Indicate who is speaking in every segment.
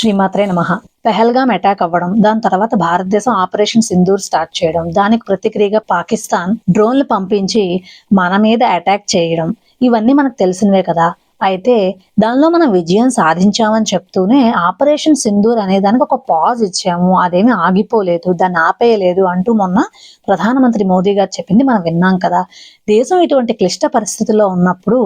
Speaker 1: శ్రీమాత్రే నమ. పెహల్గామ్ అటాక్ అవ్వడం దాని తర్వాత భారతదేశం ఆపరేషన్ సింధూర్ స్టార్ట్ చేయడం దానికి ప్రతిక్రియగా పాకిస్తాన్ డ్రోన్లు పంపించి మన మీద అటాక్ చేయడం ఇవన్నీ మనకు తెలిసినవే కదా. అయితే దానిలో మనం విజయం సాధించామని చెప్తూనే ఆపరేషన్ సింధూర్ అనే దానికి ఒక పాజ్ ఇచ్చాము. అదేమీ ఆగిపోలేదు దాన్ని ఆపేయలేదు అంటూ మొన్న ప్రధానమంత్రి మోదీ గారు చెప్పింది మనం విన్నాం కదా. దేశం ఇటువంటి క్లిష్ట పరిస్థితుల్లో ఉన్నప్పుడు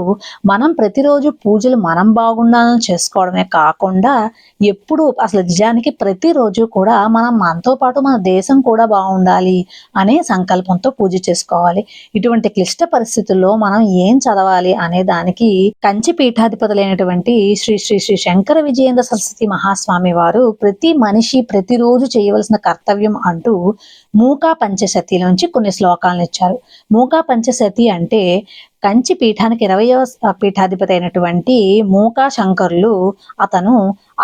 Speaker 1: మనం ప్రతిరోజు పూజలు మనం బాగుండాలని చేసుకోవడమే కాకుండా ఎప్పుడు అసలు నిజానికి ప్రతిరోజు కూడా మనం మనతో పాటు మన దేశం కూడా బాగుండాలి అనే సంకల్పంతో పూజ చేసుకోవాలి. ఇటువంటి క్లిష్ట పరిస్థితుల్లో మనం ఏం చదవాలి అనే దానికి కంచి పీఠాధిపతులైనటువంటి శ్రీ శ్రీ శ్రీ శంకర విజయేంద్ర సరస్వతి మహాస్వామి వారు ప్రతి మనిషి ప్రతిరోజు చేయవలసిన కర్తవ్యం అంటూ మూకా పంచశతిలోంచి కొన్ని శ్లోకాలను ఇచ్చారు. మూకా పంచశతి అంటే కంచి పీఠానికి ఇరవయవ పీఠాధిపతి అయినటువంటి మూకా శంకరులు అతను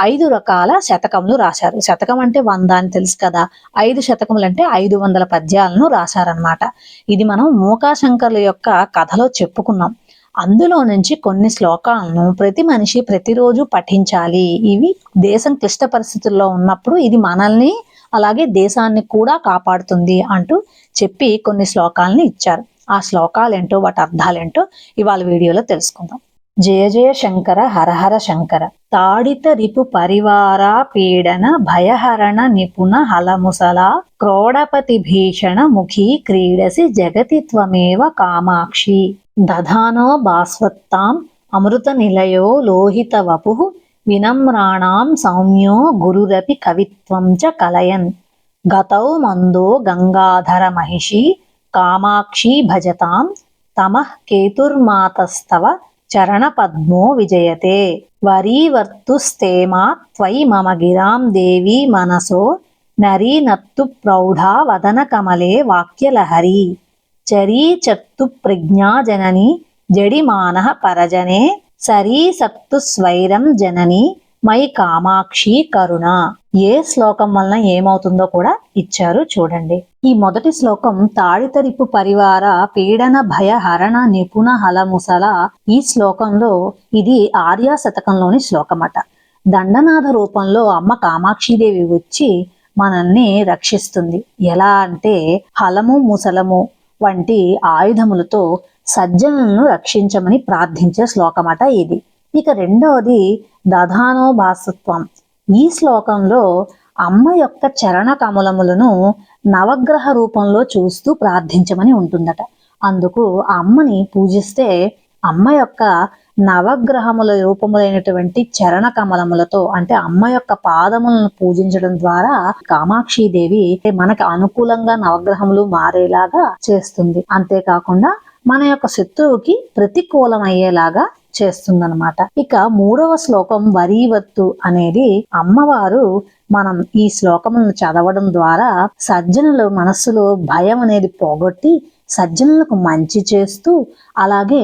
Speaker 1: ఐదు రకాల శతకములు రాశారు. శతకం అంటే వంద అని తెలుసు కదా. ఐదు శతకములు అంటే ఐదు వందల పద్యాలను రాశారనమాట ఇది మనం మూకా శంకర్ల యొక్క కథలో చెప్పుకున్నాం. అందులో నుంచి కొన్ని శ్లోకాలను ప్రతి మనిషి ప్రతిరోజు పఠించాలి. ఇవి దేశం క్లిష్ట పరిస్థితుల్లో ఉన్నప్పుడు ఇది మనల్ని అలాగే దేశాన్ని కూడా కాపాడుతుంది అంటూ చెప్పి కొన్ని శ్లోకాలని ఇచ్చారు. ఆ శ్లోకాలేంటో వాటి అర్థాలేంటో ఇవాళ వీడియోలో తెలుసుకుందాం. జయ జయ శంకర హరహర శంకర. తాడిత రిపు పరివార పీడన భయహరణ నిపుణ హలముసల క్రోడపతి భీషణ ముఖీ క్రీడసి జగతి త్వమేవ కామాక్షి. దధానో భాస్వత్తాం అమృత నిలయో లోహిత వపు వినమ్రాణాం సౌమ్యో గురురపి కవిత్వం చ కలయన్. గతౌ మందో గంగాధర మహిషి కామాక్షి భజతాం తమః కేతుర్మాతస్తవ చరణపద్మో విజయతే వరీవర్తుస్తేమా త్వయి మమ గిరాం దేవి మనసో నరీనత్తు ప్రౌఢా వదన కమలే వాక్యలహరి చరీ చత్తు ప్రజ్ఞా జనని పరజనే సరీ సత్తు స్వైరం జనని మై కామాక్షి కరుణ. ఏ శ్లోకం వలన ఏమవుతుందో కూడా ఇచ్చారు చూడండి. ఈ మొదటి శ్లోకం తాడితరిపు పరివార పీడన భయ హరణ నిపుణ హలముసల ఈ శ్లోకంలో ఇది ఆర్యా శతకంలోని శ్లోకమట. దండనాథ రూపంలో అమ్మ కామాక్షిదేవి వచ్చి మనల్ని రక్షిస్తుంది. ఎలా అంటే హలము ముసలము వంటి ఆయుధములతో సజ్జనులను రక్షించమని ప్రార్థించే శ్లోకమట ఇది. ఇక రెండవది దధానో భాసత్వం ఈ శ్లోకంలో అమ్మ యొక్క చరణ కమలములను నవగ్రహ రూపంలో చూస్తూ ప్రార్థించమని ఉంటుందట. అందుకు ఆ అమ్మని పూజిస్తే అమ్మ యొక్క నవగ్రహముల రూపములైనటువంటి చరణ కమలములతో అంటే అమ్మ యొక్క పాదములను పూజించడం ద్వారా కామాక్షిదేవి మనకు అనుకూలంగా నవగ్రహములు మారేలాగా చేస్తుంది. అంతేకాకుండా మన యొక్క శత్రువుకి ప్రతికూలమయ్యేలాగా చేస్తుందన్నమాట. ఇక మూడవ శ్లోకం వరీవత్తు అనేది అమ్మవారు మనం ఈ శ్లోకములను చదవడం ద్వారా సజ్జనుల మనస్సులో భయం అనేది పోగొట్టి సజ్జనులకు మంచి చేస్తూ అలాగే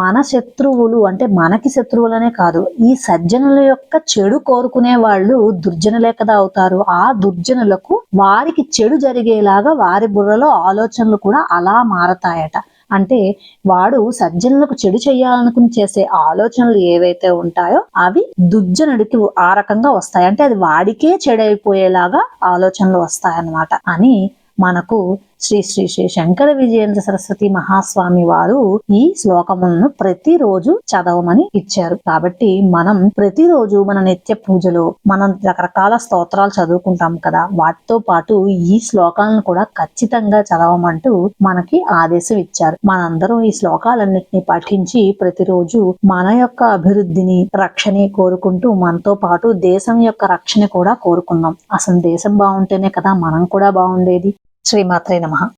Speaker 1: మన శత్రువులు అంటే మనకి శత్రువులనే కాదు ఈ సజ్జనుల యొక్క చెడు కోరుకునే వాళ్ళు దుర్జనులే కదా అవుతారు. ఆ దుర్జనులకు వారికి చెడు జరిగేలాగా వారి బుర్రలో ఆలోచనలు కూడా అలా మారతాయట. అంటే వాడు సజ్జనులకు చెడు చేయాలనుకుని చేసే ఆలోచనలు ఏవైతే ఉంటాయో అవి దుర్జనుడికి ఆ రకంగా వస్తాయి. అంటే అది వాడికే చెడైపోయేలాగా ఆలోచనలు వస్తాయన్నమాట. అని మనకు శ్రీ శ్రీ శ్రీ శంకర విజయేంద్ర సరస్వతి మహాస్వామి వారు ఈ శ్లోకములను ప్రతిరోజు చదవమని ఇచ్చారు. కాబట్టి మనం ప్రతిరోజు మన నిత్య పూజలో మనం రకరకాల స్తోత్రాలు చదువుకుంటాం కదా వాటితో పాటు ఈ శ్లోకాలను కూడా ఖచ్చితంగా చదవమంటూ మనకి ఆదేశం ఇచ్చారు. మనందరం ఈ శ్లోకాలన్నింటినీ పఠించి ప్రతిరోజు మన యొక్క అభివృద్ధిని రక్షణ కోరుకుంటూ మనతో పాటు దేశం యొక్క రక్షణ కూడా కోరుకుందాం. అసలు దేశం బాగుంటేనే కదా మనం కూడా బాగుండేది. శ్రీమాత్రే నమ